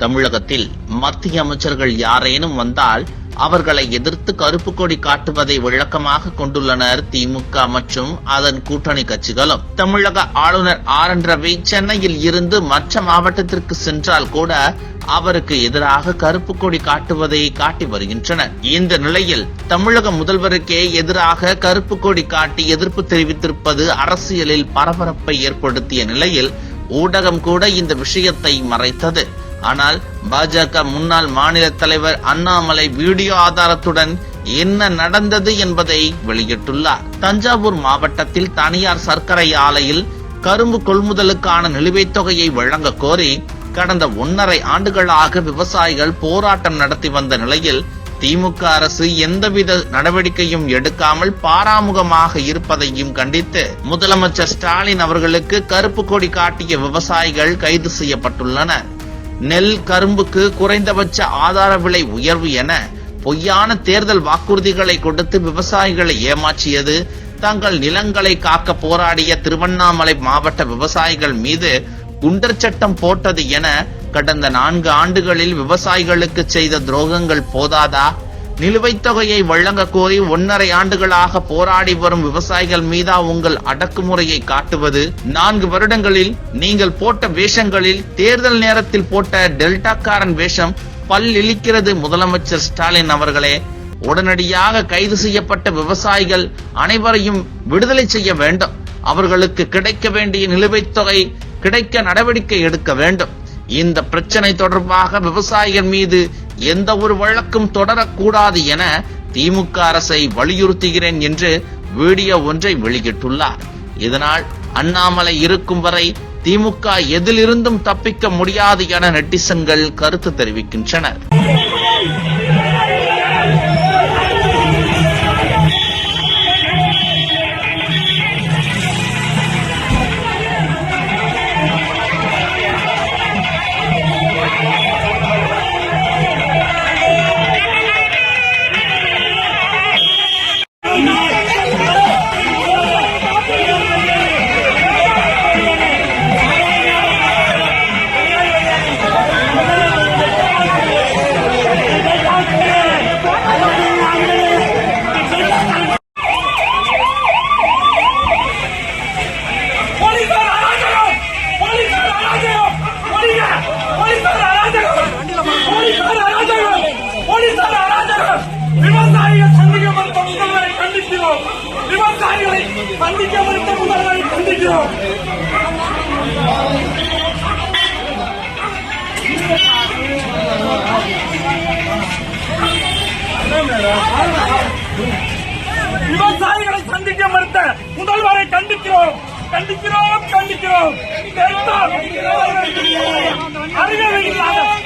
தமிழகத்தில் மத்திய அமைச்சர்கள் யாரேனும் வந்தால் அவர்களை எதிர்த்து கருப்பு கொடி காட்டுவதை விளக்கமாக கொண்டுள்ளனர் திமுக மற்றும் அதன் கூட்டணி கட்சிகளும். தமிழக ஆளுநர் ஆர் என் ரவி சென்னையில் இருந்து மற்ற மாவட்டத்திற்கு சென்றால் கூட அவருக்கு எதிராக கருப்பு கொடி காட்டுவதை காட்டி வருகின்றனர். இந்த நிலையில் தமிழக முதல்வருக்கே எதிராக கருப்பு கொடி காட்டி எதிர்ப்பு தெரிவித்திருப்பது அரசியலில் பரபரப்பை ஏற்படுத்திய நிலையில் ஊடகம் கூட இந்த விஷயத்தை மறைத்தது. ஆனால் பாஜக முன்னாள் மாநில தலைவர் அண்ணாமலை வீடியோ ஆதாரத்துடன் என்ன நடந்தது என்பதை வெளியிட்டுள்ளார். தஞ்சாவூர் மாவட்டத்தில் தனியார் சர்க்கரை ஆலையில் கரும்பு கொள்முதலுக்கான நிலுவைத் தொகையை வழங்க கோரி கடந்த ஒன்னரை ஆண்டுகளாக விவசாயிகள் போராட்டம் நடத்தி வந்த நிலையில் திமுக அரசு எந்தவித நடவடிக்கையும் எடுக்காமல் பாராமுகமாக இருப்பதையும் கண்டித்து முதலமைச்சர் ஸ்டாலின் அவர்களுக்கு கருப்பு கொடி காட்டிய விவசாயிகள் கைது செய்யப்பட்டுள்ளனர். நெல் கரும்புக்கு குறைந்தபட்ச ஆதார விலை உயர்வு என பொய்யான தேர்தல் வாக்குறுதிகளை கொடுத்து விவசாயிகளை ஏமாற்றியது தங்கள் நிலங்களை காக்க போராடிய திருவண்ணாமலை மாவட்ட விவசாயிகள் மீது குண்டர் சட்டம் போட்டது என கடந்த நான்கு ஆண்டுகளில் விவசாயிகளுக்கு செய்த துரோகங்கள் போதாதா? நிலுவைத் தொகையை வழங்க கோரி ஒன்னரை ஆண்டுகளாக போராடி வரும் விவசாயிகள் மீதா உங்கள் அடக்குமுறையை காட்டுவது. நான்கு வருடங்களில் நீங்கள் போட்ட வேஷங்களில் தேர்தல் நேரத்தில் போட்ட டெல்டாக்காரன் வேஷம் பல் இழிக்கிறது முதலமைச்சர் ஸ்டாலின் அவர்களே. உடனடியாக கைது செய்யப்பட்ட விவசாயிகள் அனைவரையும் விடுதலை செய்ய வேண்டும். அவர்களுக்கு கிடைக்க வேண்டிய நிலுவைத் தொகை கிடைக்க நடவடிக்கை எடுக்க வேண்டும். இந்த பிரச்சனை தொடர்பாக விவசாயிகள் மீது எந்த ஒரு வழக்கும் தொடரக்கூடாது என திமுக அரசை வலியுறுத்துகிறேன் என்று வீடியோ ஒன்றை வெளியிட்டுள்ளார். இதனால் அண்ணாமலை இருக்கும் வரை திமுக எதிலிருந்தும் தப்பிக்க முடியாது என நெட்டிசன்கள் கருத்து தெரிவிக்கின்றனர். விவசாயிகளை சந்திக்க மறுத்த முதல்வரை கண்டிக்கிறோம். விவசாயிகளை சந்திக்க மறுத்த முதல்வரை கண்டிக்கிறோம் கண்டிக்கிறோம் கண்டிக்கிறோம் டெல்டா இல்லாத